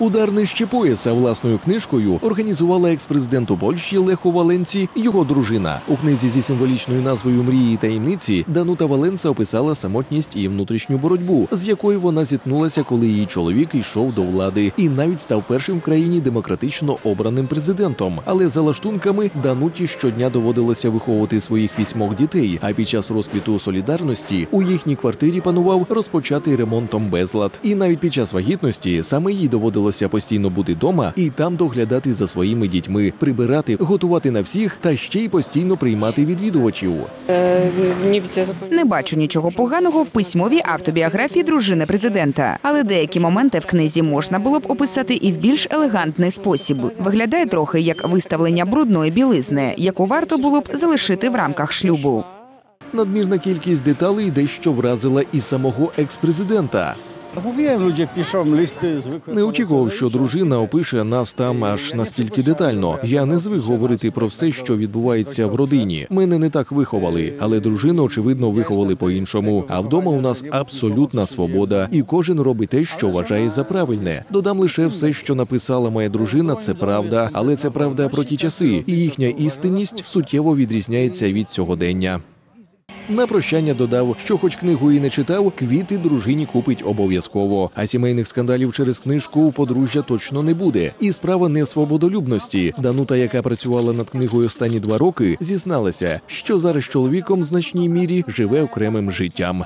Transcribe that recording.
Удар нижче пояса власною книжкою організувала екс-президенту Польщі Лехо Валенці його дружина. У книзі зі символічною назвою Мрії таємниці Данута Валенца описала самотність і внутрішню боротьбу, з якою вона зіткнулася, коли її чоловік йшов до влади, і навіть став першим в країні демократично обраним президентом. Але за лаштунками Дануті щодня доводилося виховувати своїх вісьмох дітей. А під час розквіту солідарності у їхній квартирі панував розпочатий ремонтом безлад. І навіть під час вагітності саме їй доводилося постійно бути дома і там доглядати за своїми дітьми, прибирати, готувати на всіх та ще й постійно приймати відвідувачів. Nie. Не бачу нічого поганого в письмовій автобіографії дружини президента, але деякі моменти в книзі можна було б описати і в більш елегантний спосіб. Виглядає трохи як виставлення брудної білизни, яку варто було б залишити в рамках шлюбу. Надмірна кількість деталей дещо вразила і самого екс-президента. Piszą listy. Не очікував, що дружина опише нас там аж настільки детально. Я не звик говорити про все, що відбувається в родині. Мене не так виховали, але дружину очевидно виховали по-іншому. А вдома у нас абсолютна свобода, і кожен робить те, що вважає за правильне. Додам лише все, що написала моя дружина, це правда, але це правда про ті часи, і їхня істинність суттєво відрізняється від сьогодення. На прощання додав, що, хоч книгу і не читав, квіти дружині купить обов'язково. А сімейних скандалів через книжку у подружжя точно не буде. І справа не свободолюбності. Данута, яка працювала над книгою останні два роки, зізналася, що зараз чоловіком в значній мірі живе окремим життям.